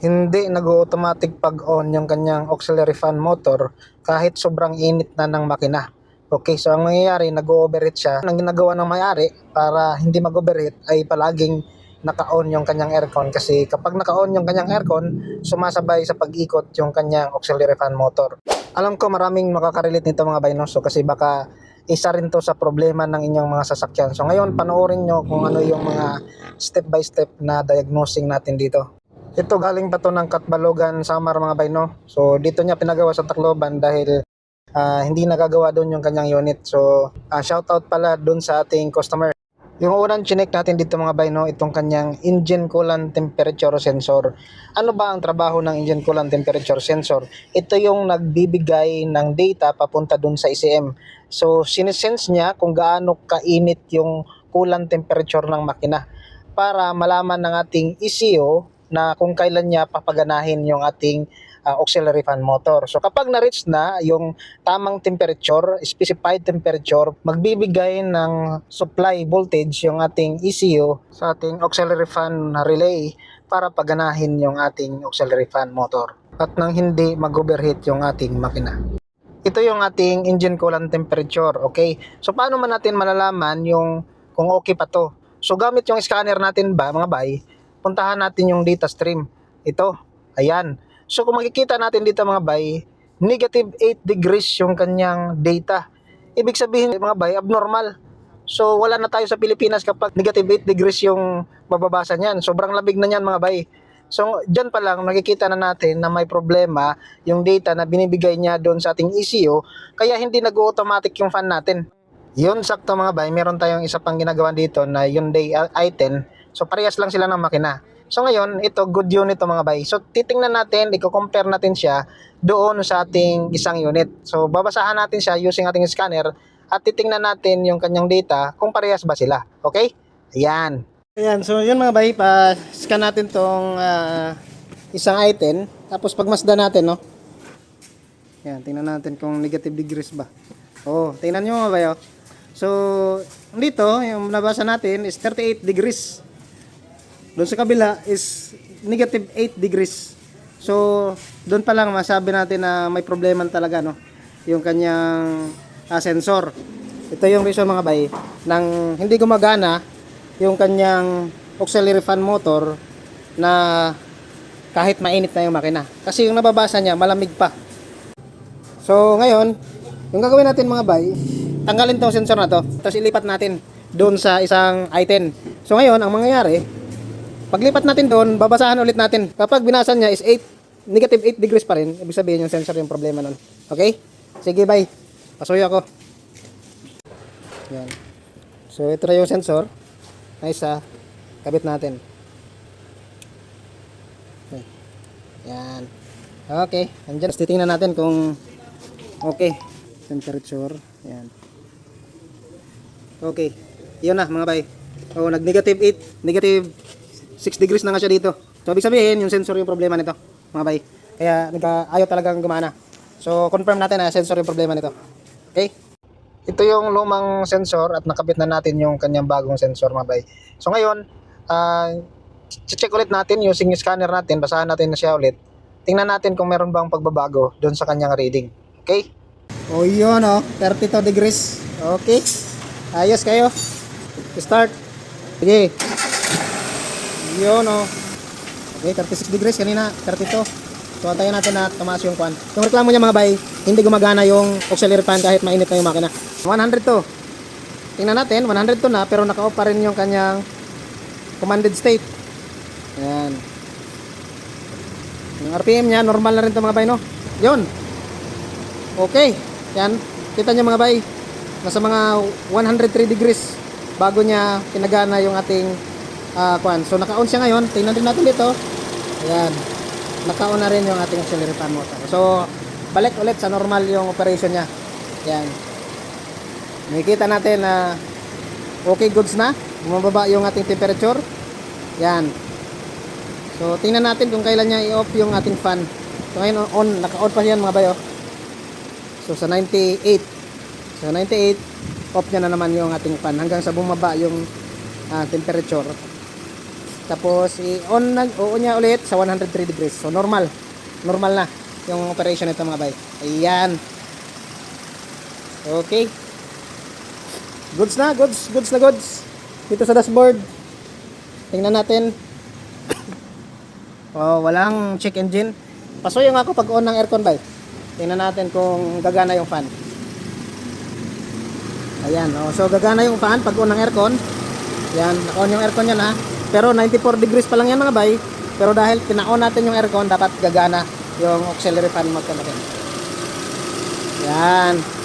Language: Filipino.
hindi nag-automatic pag-on yung kanyang auxiliary fan motor kahit sobrang init na ng makina. Okay, so ang nangyayari, nag-overheat siya. Ang ginagawa ng may-ari para hindi mag-overheat ay palaging naka-on yung kanyang aircon kasi kapag naka-on yung kanyang aircon, sumasabay sa pag-ikot yung kanyang auxiliary fan motor. Alam ko maraming makakarelate nito mga baynoso kasi baka isa rin to sa problema ng inyong mga sasakyan. So ngayon, panoorin nyo kung ano yung mga step by step na diagnosing natin dito. Ito galing pa to ng Katbalogan, Samar mga bayno. So dito niya pinagawa sa Tacloban dahil ah, hindi nagagawa doon yung kanyang unit. So ah, shoutout pala doon sa ating customer. Yung unang chinek natin dito mga bayno, itong kanyang engine coolant temperature sensor. Ano ba ang trabaho ng engine coolant temperature sensor? Ito yung nagbibigay ng data papunta doon sa ECM. So sinesense niya kung gaano kainit yung coolant temperature ng makina para malaman ng ating ECU na kung kailan niya papaganahin yung ating uh, auxiliary fan motor. So kapag na-reach na yung tamang temperature, specified temperature, magbibigay ng supply voltage yung ating ECU sa ating auxiliary fan relay para paganahin yung ating auxiliary fan motor at nang hindi mag-overheat yung ating makina. Ito yung ating engine coolant temperature, okay? So paano man natin malalaman yung kung okay pa to? So gamit yung scanner natin ba, mga bay, puntahan natin yung data stream. Ito, ayan. So kung makikita natin dito mga bay, negative 8 degrees yung kanyang data. Ibig sabihin mga bay, abnormal. So wala na tayo sa Pilipinas kapag negative 8 degrees yung mababasa niyan. Sobrang labig na niyan mga bay. So dyan pa lang nakikita na natin na may problema yung data na binibigay niya doon sa ating ECU kaya hindi nag-automatic yung fan natin. Yun sakto mga bay, meron tayong isa pang ginagawa dito na Hyundai i10. So parehas lang sila ng makina. So ngayon, ito good unit to mga bay. So titingnan natin, i-compare natin siya doon sa ating isang unit. So babasahan natin siya using ating scanner at titingnan natin yung kanyang data kung parehas ba sila. Okay? Ayan. Ayan, so yun mga bay, pa-scan natin tong ah, isang i10. Tapos pagmasda natin, no? Ayan, tingnan natin kung negative degrees ba. Oh, tingnan nyo mga bay, oh. So, dito, yung nabasa natin is 38 degrees. Doon sa kabila is negative 8 degrees. So, doon pa lang masabi natin na may problema talaga, no? Yung kanyang ah, sensor. Ito yung reason mga bay, nang hindi gumagana yung kanyang auxiliary fan motor na kahit mainit na yung makina. Kasi yung nababasa niya, malamig pa. So, ngayon, yung gagawin natin mga bay, tanggalin tong sensor na to, tapos ilipat natin doon sa isang i10. So, ngayon, ang mangyayari, paglipat natin doon, babasahan ulit natin. Kapag binasa niya is 8, negative 8 degrees pa rin, ibig sabihin yung sensor yung problema nun. Okay? Sige, bye. Pasuyo ako. Yan. So, ito na yung sensor na isa, kabit natin. Yan. Okay. Andyan. Tapos titingnan natin kung okay. Temperature. Yan. Okay. Yun na mga bay. Oh, nag-negative 8, negative 6 degrees na nga siya dito. So, ibig sabihin, yung sensor yung problema nito, mga bay. Kaya, nagka, ayaw talagang gumana. So, confirm natin na sensor yung problema nito. Okay? Ito yung lumang sensor at nakabit na natin yung kanyang bagong sensor, mga bay. So, ngayon, ah, check ulit natin using yung scanner natin, basahan natin na siya ulit. Tingnan natin kung meron bang pagbabago doon sa kanyang reading. Okay? O, yun, oh. 32 degrees. Okay. Ayos kayo. Start. Sige. Yun, oh. Okay, 36 degrees kanina, 32. So, antayin natin na tumaas yung kwan. Yung reklamo niya mga bay, hindi gumagana yung auxiliary fan kahit mainit na yung makina. 100 to. Tingnan natin, 100 to na, pero naka-off pa rin yung kanyang commanded state. Ayan. Yung RPM niya, normal na rin to mga bay, no? Yun. Okay. Yan. Kita niyo mga bay. Nasa mga 103 degrees bago niya pinagana yung ating ah kwan. So naka-on siya ngayon. Tingnan din natin dito. Ayan. Naka-on na rin yung ating auxiliary fan motor. So balik ulit sa normal yung operation niya. Ayan. Nakikita natin na okay goods na. Bumababa yung ating temperature. Yan. So tingnan natin kung kailan niya i-off yung ating fan. So ngayon on, naka-on pa yan mga bayo. So sa 98. Sa 98, off niya na naman yung ating fan hanggang sa bumaba yung ah, temperature. Tapos i-on na o niya ulit sa 103 degrees. So normal. Normal na yung operation nito mga bay. Ayan. Okay. Goods na, goods, goods na goods. Dito sa dashboard. Tingnan natin. oh, walang check engine. Pasuyo nga ako pag on ng aircon bay. Tingnan natin kung gagana yung fan. Ayan, oh. So gagana yung fan pag on ng aircon. Yan, naka-on yung aircon yan ha. Pero 94 degrees pa lang yan mga bay. Pero dahil pina-on natin yung aircon, dapat gagana yung auxiliary fan motor natin. Yan.